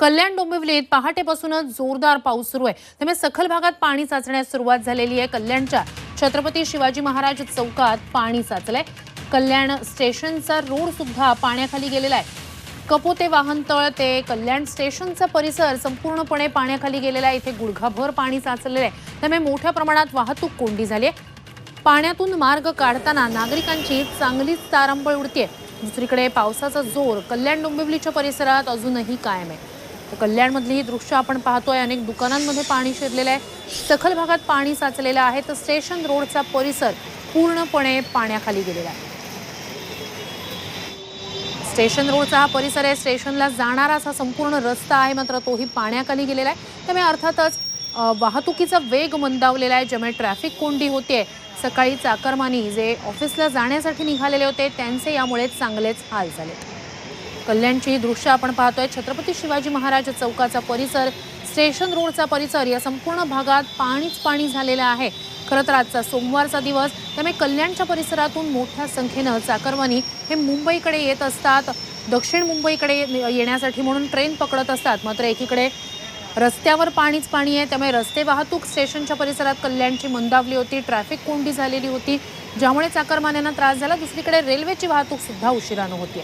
कल्याण डोंबिवलीत पहाटेपासूनच जोरदार पाऊस सुरू आहे. त्यामुळे सखल भागात पाणी साचण्यास सुरुवात झालेली आहे. कल्याणच्या छत्रपती शिवाजी महाराज चौकात पाणी साचलंय. कल्याण स्टेशनचा रोड सुद्धा पाण्याखाली गेलेला आहे. कपोते वाहनतळ ते कल्याण स्टेशनचा परिसर संपूर्णपणे पाण्याखाली गेलेला आहे. इथे गुडघाभर पाणी साचलेलं आहे. त्यामुळे मोठ्या प्रमाणात वाहतूक कोंडी झाली आहे. पाण्यातून मार्ग काढताना नागरिकांची चांगलीच तारंबळ उडतीये. दुसरीकडे पावसाचा जोर कल्याण डोंबिवलीच्या परिसरात अजूनही कायम आहे. कल्याणमधली ही दृश्य आपण पाहतोय. अनेक दुकानांमध्ये पाणी शिरलेलं आहे. सखल भागात पाणी साचलेलं आहे. तर स्टेशन रोडचा परिसर पूर्णपणे पाण्याखाली गेलेला आहे. स्टेशन रोडचा हा परिसर आहे. स्टेशनला जाणारा असा संपूर्ण रस्ता आहे. मात्र तोही पाण्याखाली गेलेला आहे. त्यामुळे अर्थातच वाहतुकीचा वेग मंदावलेला आहे. ज्यामुळे ट्रॅफिक कोंडी होते. सकाळी चाकरमानी जे ऑफिसला जाण्यासाठी निघालेले होते त्यांचे यामुळे चांगलेच हाल झाले. कल्याणची ही दृश्य आपण पाहतोय. छत्रपती शिवाजी महाराज चौकाचा परिसर स्टेशन रोडचा परिसर या संपूर्ण भागात पाणीच पाणी झालेलं आहे. खरं तर आजचा सोमवारचा दिवस त्यामुळे कल्याणच्या परिसरातून मोठ्या संख्येनं चाकरवानी हे मुंबईकडे येत असतात. दक्षिण मुंबईकडे येण्यासाठी म्हणून ट्रेन पकडत असतात. मात्र एकीकडे रस्त्यावर पाणीच पाणी आहे. त्यामुळे रस्ते वाहतूक स्टेशनच्या परिसरात कल्याणची मंदावली होती ट्रॅफिक कोंडी झालेली होती ज्यामुळे चाकरमान्यांना त्रास झाला. दुसरीकडे रेल्वेची वाहतूक सुद्धा उशिरानं होती